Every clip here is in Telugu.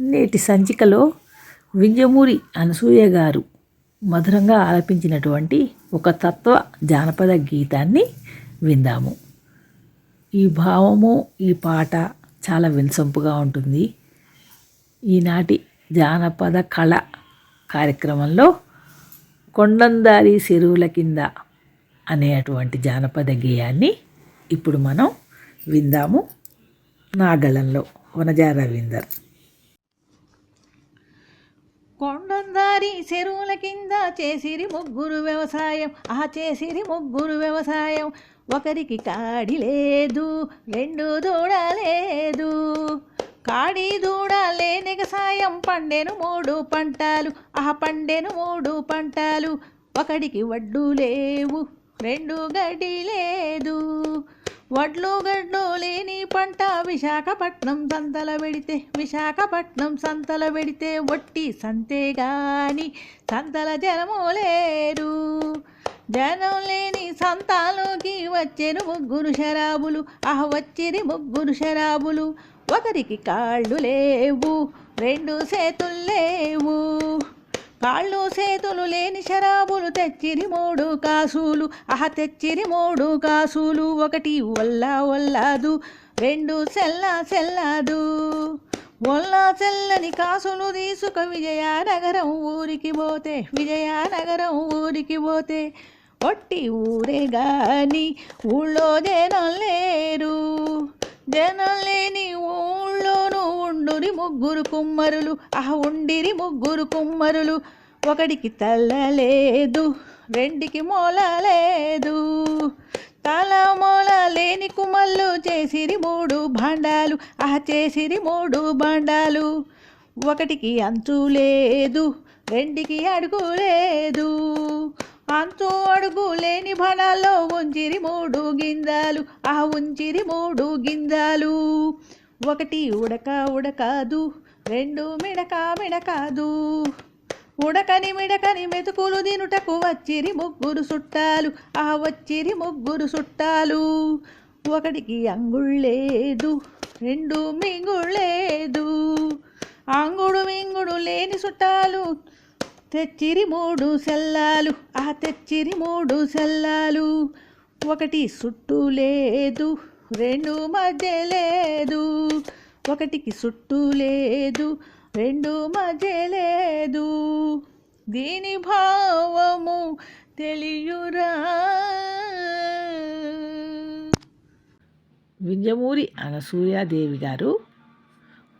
నేటి సంచికలో వింజమూరి అనసూయ గారు మధురంగా ఆలపించినటువంటి ఒక తత్వ జానపద గీతాన్ని విందాము. ఈ భావము ఈ పాట చాలా వినసొంపుగా ఉంటుంది. ఈనాటి జానపద కళ కార్యక్రమంలో కొండందారి చెరువుల కింద అనేటువంటి జానపద గేయాన్ని ఇప్పుడు మనం విందాము. నాగళంలో వనజా రవీందర్ కొండందారి చెరువుల కింద చేసిరి ముగ్గురు వ్యవసాయం. ఆ చేసిరి ముగ్గురు వ్యవసాయం. ఒకరికి కాడి లేదు రెండు దూడ లేదు. కాడి దూడ లేని సాయం పండెను మూడు పంటలు. ఆ పండెను మూడు పంటలు. ఒకడికి వడ్డు లేవు రెండు గడ్డి లేదు. వడ్లు గడ్లు లేని పంట విశాఖపట్నం సంతల పెడితే విశాఖపట్నం సంతల పెడితే వట్టి సంతే గాని సంతల జనము లేరు. జనం లేని సంతాలోకి వచ్చేరు ముగ్గురు శరాబులు ఆహ వచ్చిరి ముగ్గురు శరాబులు ఒకరికి కాళ్ళు లేవు రెండు చేతులు లేవు. కాళ్ళు చేతులు లేని శరాబులు తెచ్చిరి మూడు కాసులు. ఆహ తెచ్చిరి మూడు కాసులు. ఒకటి వల్ల వల్లదు రెండు సెల్ల సెల్లాదు. వల్ల చెల్లని కాసులు తీసుక విజయనగరం ఊరికి పోతే విజయనగరం ఊరికి పోతే ఒట్టి ఊరే గాని ఊళ్ళో జనం లేరు. జనం లేని ఊళ్ళోనూ ఉండురి ముగ్గురు కుమ్మరులు ఆ ఉండిరి ముగ్గురు కుమ్మరులు. ఒకడికి తల్లలేదు రెండికి మూలలేదు. తల మూల లేని కుమ్మళ్ళు చేసిరి మూడు భాండాలు ఆ చేసిరి మూడు భాండాలు. ఒకటికి అంచు లేదు రెండికి అడుగు లేదు. అంచు అడుగు లేని భణాల్లో ఉంచిరి మూడు గింజాలు ఆ ఉంచిరి మూడు గింజాలు. ఒకటి ఉడక ఉడకాదు రెండు మిడక మిడకాదు. ఉడకని మిడకని మెతుకులు తినుటకు వచ్చిరి ముగ్గురు చుట్టాలు ఆ వచ్చిరి ముగ్గురు చుట్టాలు ఒకటికి అంగుళ్ళేదు రెండు మింగుళ్ళేదు. అంగుడు మింగుడు లేని చుట్టాలు తెచ్చిరి మూడు సెల్లాలు ఆ తెచ్చిరి మూడు సెల్లాలు. ఒకటి సుట్టు లేదు రెండు మధ్య లేదు ఒకటికి సుట్టు లేదు రెండు మధ్య లేదు. దీని భావము తెలియురా? వింజమూరి అనసూయాదేవి గారు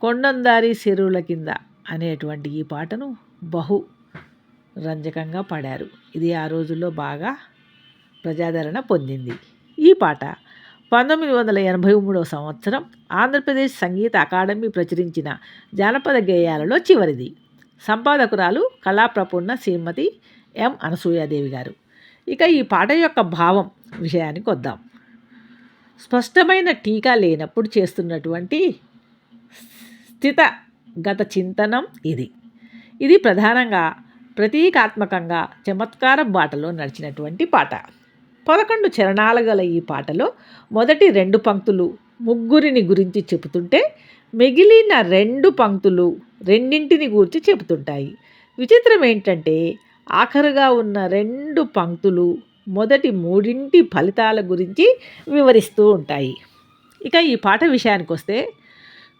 కొండందారి చెరువుల కింద అనేటువంటి ఈ పాటను బహు రంజకంగా పాడారు. ఇది ఆ రోజుల్లో బాగా ప్రజాదరణ పొందింది. ఈ పాట పంతొమ్మిది వందల ఎనభై మూడవ సంవత్సరం ఆంధ్రప్రదేశ్ సంగీత అకాడమీ ప్రచురించిన జానపద గేయాలలో చివరిది. సంపాదకురాలు కళాప్రపూర్ణ శ్రీమతి ఎం అనసూయాదేవి గారు. ఇక ఈ పాట యొక్క భావం విషయానికి వద్దాం. స్పష్టమైన టీకా లేనప్పుడు చేస్తున్నటువంటి స్థితగత చింతనం ఇది. ఇది ప్రధానంగా ప్రతీకాత్మకంగా చమత్కార బాటలో నడిచినటువంటి పాట. పదకొండు చరణాలు గల ఈ పాటలో మొదటి రెండు పంక్తులు ముగ్గురిని గురించి చెబుతుంటే మిగిలిన రెండు పంక్తులు రెండింటిని గురించి చెబుతుంటాయి. విచిత్రం ఏంటంటే ఆఖరుగా ఉన్న రెండు పంక్తులు మొదటి మూడింటి ఫలితాల గురించి వివరిస్తూ ఉంటాయి. ఇక ఈ పాట విషయానికి వస్తే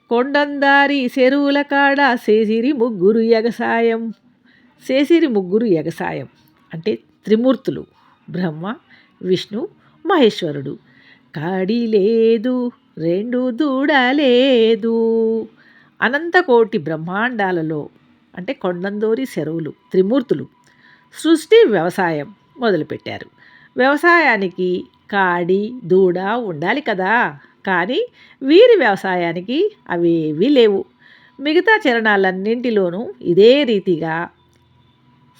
కొండందారి చెరువుల కాడ సేసిరి ముగ్గురు ఎగసాయం సేసిరి ముగ్గురు ఎగసాయం అంటే త్రిమూర్తులు బ్రహ్మ విష్ణు మహేశ్వరుడు. కాడి లేదు రెండు దూడ లేదు. అనంతకోటి బ్రహ్మాండాలలో అంటే కొండందోరి చెరువులు త్రిమూర్తులు సృష్టి వ్యవసాయం మొదలుపెట్టారు. వ్యవసాయానికి కాడి దూడ ఉండాలి కదా కానీ వీరి వ్యవసాయానికి అవేవీ లేవు. మిగతా చరణాలన్నింటిలోనూ ఇదే రీతిగా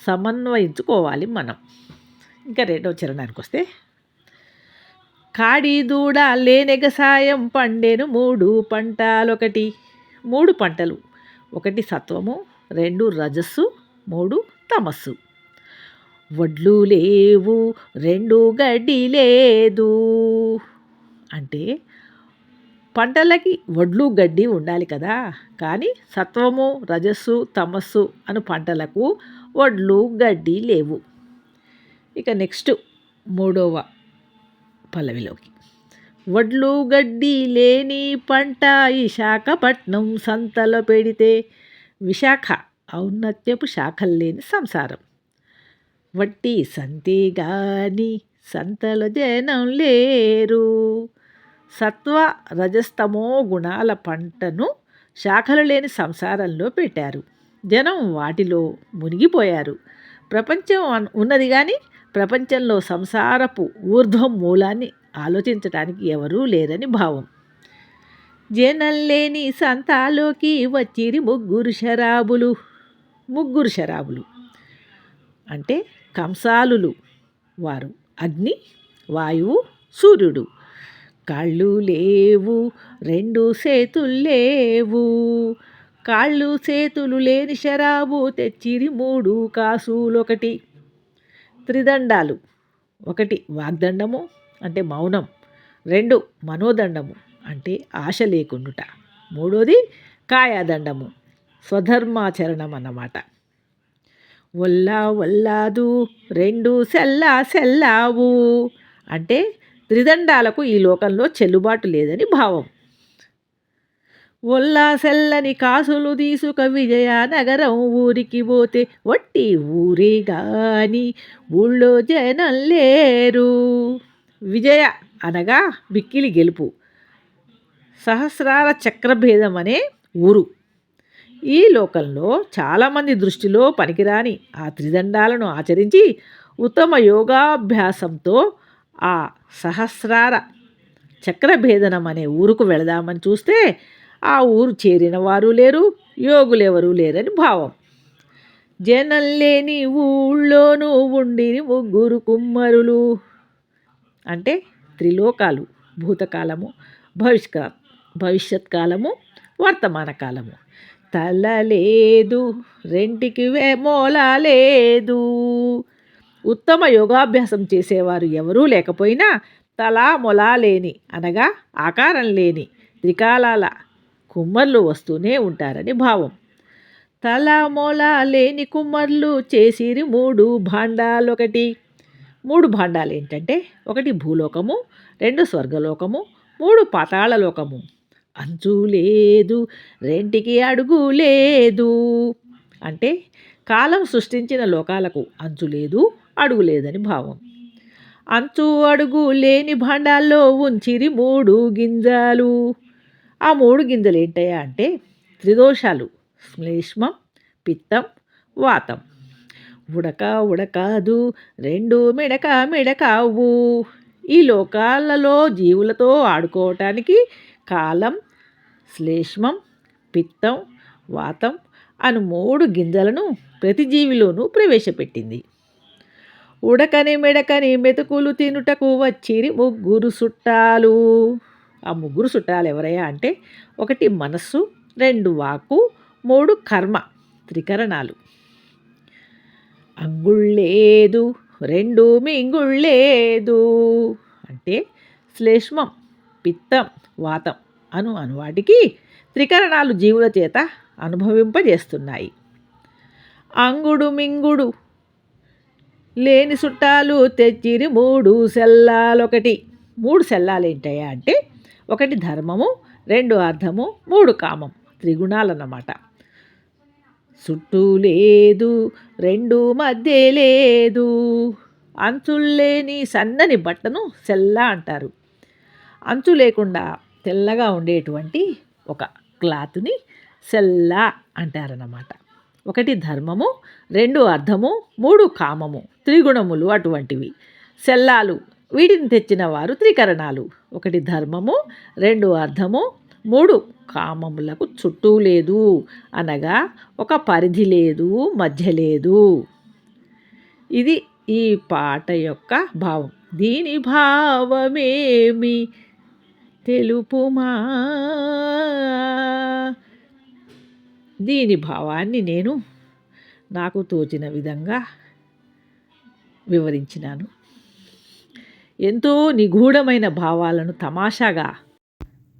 సమన్వయించుకోవాలి మనం. ఇంకా రెండవ చరణానికి వస్తే కాడి దూడ లేనెగసాయం పండేను మూడు పంటలొకటి. మూడు పంటలు ఒకటి సత్వము రెండు రజస్సు మూడు తమస్సు. వడ్లు లేవు రెండు గడ్డి లేదు. అంటే పంటలకి వడ్లు గడ్డి ఉండాలి కదా కానీ సత్వము రజస్సు తమస్సు అను పంటలకు వడ్లు గడ్డి లేవు. ఇక నెక్స్ట్ మూడవ పల్లవిలోకి. వడ్లు గడ్డి లేని పంట విశాఖపట్నం సంతలో పెడితే విశాఖ ఔన్నత్యపు శాఖలు లేని సంసారం. వట్టి సంతే గాని సంతలో జనం లేరు. సత్వ రజస్తమో గుణాల పంటను శాఖలు లేని సంసారంలో పెట్టారు. జనం వాటిలో మునిగిపోయారు. ప్రపంచం ఉన్నది కానీ ప్రపంచంలో సంసారపు ఊర్ధ్వం మూలాన్ని ఆలోచించటానికి ఎవరూ లేరని భావం. జనం లేని సంతాలోకి వచ్చిరి ముగ్గురు శరాబులు. ముగ్గురు శరాబులు. అంటే కంసాలులు వారు. అగ్ని వాయువు సూర్యుడు. కాళ్ళు లేవు రెండు సేతులు లేవు. కాళ్ళు చేతులు లేని శరాబు తెచ్చిరి మూడు కాసులొకటి. త్రిదండాలు. ఒకటి వాగ్దండము అంటే మౌనం. రెండు మనోదండము అంటే ఆశ లేకుండుట. మూడోది కాయాదండము స్వధర్మాచరణం అన్నమాట. ఒల్లా ఒల్లాదు రెండు సెల్లా సెల్లావు అంటే త్రిదండాలకు ఈ లోకంలో చెల్లుబాటు లేదని భావం. ఒల్లా సెల్లని కాసులు తీసుక విజయనగరం ఊరికి పోతే వట్టి ఊరే గాని ఊళ్ళో జనం లేరు. విజయ అనగా మిక్కిలి గెలుపు. సహస్రార చక్రభేదం అనే ఊరు. ఈ లోకంలో చాలామంది దృష్టిలో పనికిరాని ఆ త్రిదండాలను ఆచరించి ఉత్తమ యోగాభ్యాసంతో ఆ సహస్రార చక్రభేదనం అనే ఊరుకు వెళదామని చూస్తే ఆ ఊరు చేరిన వారు లేరు యోగులెవరూ లేరని భావం. జనం లేని ఊళ్ళోనూ ఉండిని ముగ్గురు కుమ్మరులు. అంటే త్రిలోకాలు భూతకాలము భవిష్క భవిష్యత్ కాలము వర్తమాన కాలము తల లేదు రెంటికి మూల లేదు. ఉత్తమ యోగాభ్యాసం చేసేవారు ఎవరూ లేకపోయినా తల మొల లేని అనగా ఆకారం లేని త్రికాలాల కుమ్మర్లు వస్తూనే ఉంటారని భావం. తలమోల లేని కుమ్మర్లు చేసిరి మూడు భాండాలు ఒకటి మూడు భాండాలు ఏంటంటే ఒకటి భూలోకము రెండు స్వర్గలోకము మూడు పాతాళలోకము. అంచు లేదు రెంటికి అడుగు లేదు. అంటే కాలం సృష్టించిన లోకాలకు అంచు లేదు అడుగు లేదని భావం. అంచు అడుగు లేని భాండాల్లో ఉంచిరి మూడు గింజలు. ఆ మూడు గింజలు ఏంటయ్యా అంటే త్రిదోషాలు శ్లేష్మం పిత్తం వాతం. ఉడక ఉడకాదు రెండు మిడక మిడకావు. ఈ లోకాలలో జీవులతో ఆడుకోవటానికి కాలం శ్లేష్మం పిత్తం వాతం అను మూడు గింజలను ప్రతి జీవిలోనూ ప్రవేశపెట్టింది. ఉడకని మెడకని మెతుకులు తినుటకు వచ్చిరి ముగ్గురు చుట్టాలు ఆ ముగ్గురు చుట్టాలు ఎవరయ్యా అంటే ఒకటి మనస్సు రెండు వాకు మూడు కర్మ త్రికరణాలు. అంగుళ్ళేదు రెండు మింగుళ్ళేదు అంటే శ్లేష్మం పిత్తం వాతం అను అనువాటికి త్రికరణాలు జీవుల చేత అనుభవింపజేస్తున్నాయి. అంగుడు మింగుడు లేని చుట్టాలు తెచ్చిరి మూడు సెల్లాలొకటి. మూడు సెల్లాలు ఏంటయ్యా అంటే ఒకటి ధర్మము రెండు అర్థము మూడు కామం త్రిగుణాలన్నమాట. చుట్టూ లేదు రెండు మధ్య లేదు అంచుల్లేని సన్నని బట్టను సెల్ల అంటారు. అంచు లేకుండా తెల్లగా ఉండేటువంటి ఒక క్లాత్ని సెల్ల అంటారన్నమాట. ఒకటి ధర్మము రెండు అర్థము మూడు కామము త్రిగుణములు అటువంటివి. సెల్లాలు వీటిని తెచ్చిన వారు త్రికరణాలు. ఒకటి ధర్మము రెండు అర్థము మూడు కామములకు చుట్టూ లేదు. అనగా ఒక పరిధి లేదు మధ్య లేదు. ఇది ఈ పాట యొక్క భావం. దీని భావమేమి? తెలుపుమా? దీని భావాన్ని నేను నాకు తోచిన విధంగా వివరించినాను. ఎంతో నిగూఢమైన భావాలను తమాషాగా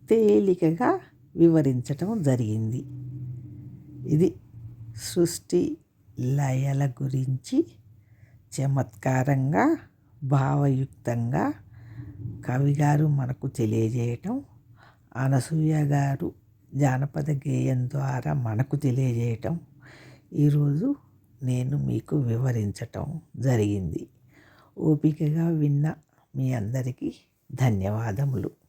తేలికగా వివరించటం జరిగింది. ఇది సృష్టి లయల గురించి చమత్కారంగా భావయుక్తంగా కవిగారు మనకు తెలియజేయటం అనసూయ గారు జానపద గేయం ద్వారా మనకు తెలియజేయటం ఈరోజు నేను మీకు వివరించటం జరిగింది. ఓపికగా విన్న మీ అందరికీ ధన్యవాదములు.